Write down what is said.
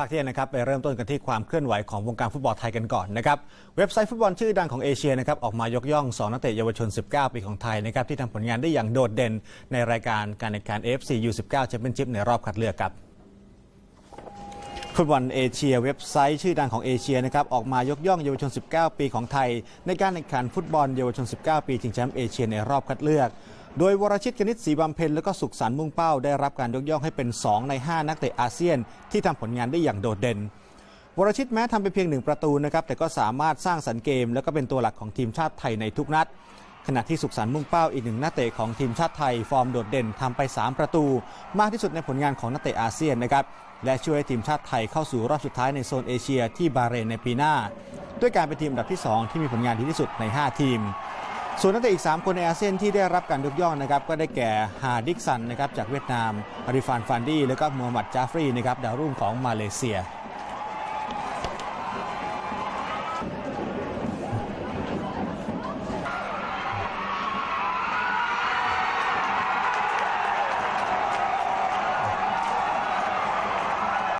ภาคเที่ยงนะครับไปเริ่มต้นกันที่ความเคลื่อนไหวของวงการฟุตบอลไทยกันก่อนนะครับเว็บไซต์ฟุตบอลชื่อดังของเอเชียนะครับออกมายกย่อง 2 นักเตะเยาวชน 19 ปีของไทยนะครับที่ทำผลงานได้อย่างโดดเด่นในรายการการแข่งขัน AFC U19 Championship ในรอบคัดเลือกครับฟุตบอลเอเชียเว็บไซต์ชื่อดังของเอเชียนะครับออกมายกย่องเยาวชน 19 ปีของไทย ในการแข่งขันฟุตบอลเยาวชน 19 ปีชิงแชมป์เอเชียในรอบคัดเลือก โดยวรชิตกนิษฐ์ศรีบำเพ็ญและก็สุขสันต์มุ่งเป้าได้รับการยกย่องให้เป็น 2 ใน 5 นักเตะอาเซียน ที่ทำผลงานได้อย่างโดดเด่น วรชิตแม้ทำไปเพียงหนึ่งประตูนะครับแต่ก็สามารถสร้างสรรค์เกม แล้วก็เป็นตัวหลักของทีมชาติไทยในทุกนัด ขณะที่สุขสันต์มุ่งเป้าอีกหนึ่งนักเตะของทีมชาติไทยฟอร์มโดดเด่นทำไป 3 ประตู มากที่สุดในผลงานของนักเตะอาเซียนนะครับและช่วยให้ทีมชาติไทยเข้าสู่รอบสุดท้ายในโซนเอเชียที่บาเรนในปีหน้า ด้วยการเป็นทีมอันดับที่ 2 ที่มีผลงานดีที่สุดใน 5 ทีม ส่วนนักเตะอีก 3 คนในอาเซียนที่ได้รับการยกย่องนะครับก็ได้แก่ฮาดิกซันนะครับจากเวียดนามอาริฟานฟันดี้และก็มูฮัมหมัดจาฟรีนะครับดาวรุ่งของมาเลเซีย